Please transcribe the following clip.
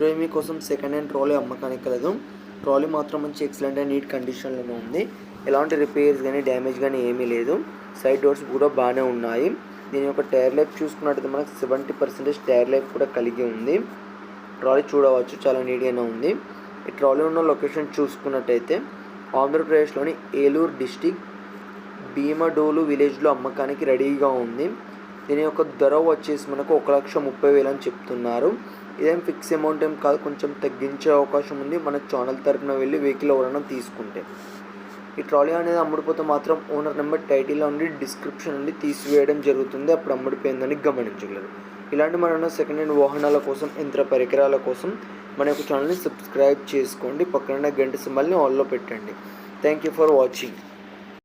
ఈరోజు కోసం second hand trolley అమ్మకానికి కలదు ట్రాలీ మాత్రం మంచి ఎక్సలెంట్ అండ్ నీట్ కండిషన్లోనే ఉంది. ఎలాంటి రిపేర్స్ కానీ డ్యామేజ్ కానీ ఏమీ లేదు. సైడ్ డోర్స్ కూడా బాగానే ఉన్నాయి. దీని యొక్క టైర్ లైఫ్ చూసుకున్నట్టయితే మనకు సెవెంటీ పర్సెంటేజ్ టైర్ లైఫ్ కూడా కలిగి ఉంది. ట్రాలీ చూడవచ్చు చాలా నీట్గానే ఉంది. ఈ ట్రాలీ ఉన్న లొకేషన్ చూసుకున్నట్టయితే ఆంధ్రప్రదేశ్లోని ఏలూరు డిస్టిక్ భీమడోలు విలేజ్లో అమ్మకానికి రెడీగా ఉంది. దీని యొక్క ధర వచ్చేసి మనకు ఒక లక్ష ముప్పై వేలు అని చెప్తున్నారు. ఇదేం ఫిక్స్ అమౌంట్ ఏం కాదు కొంచెం తగ్గించే అవకాశం ఉంది. మన ఛానల్ తరపున వెళ్ళి వెహికల్ ఎవరైనా తీసుకుంటే. ఈ ట్రాలీ అనేది అమ్ముడిపోతే మాత్రం ఓనర్ నెంబర్ టైటిల్లో ఉండి డిస్క్రిప్షన్ నుండి తీసివేయడం జరుగుతుంది. అప్పుడు అమ్ముడిపోయిందని గమనించగలరు. ఇలాంటి మన సెకండ్ హ్యాండ్ వాహనాల కోసం యంత్ర పరికరాల కోసం మన యొక్క ఛానల్ని సబ్స్క్రైబ్ చేసుకోండి. పక్కన గంట సింబల్ని ఆల్లో పెట్టండి. Thank you for watching.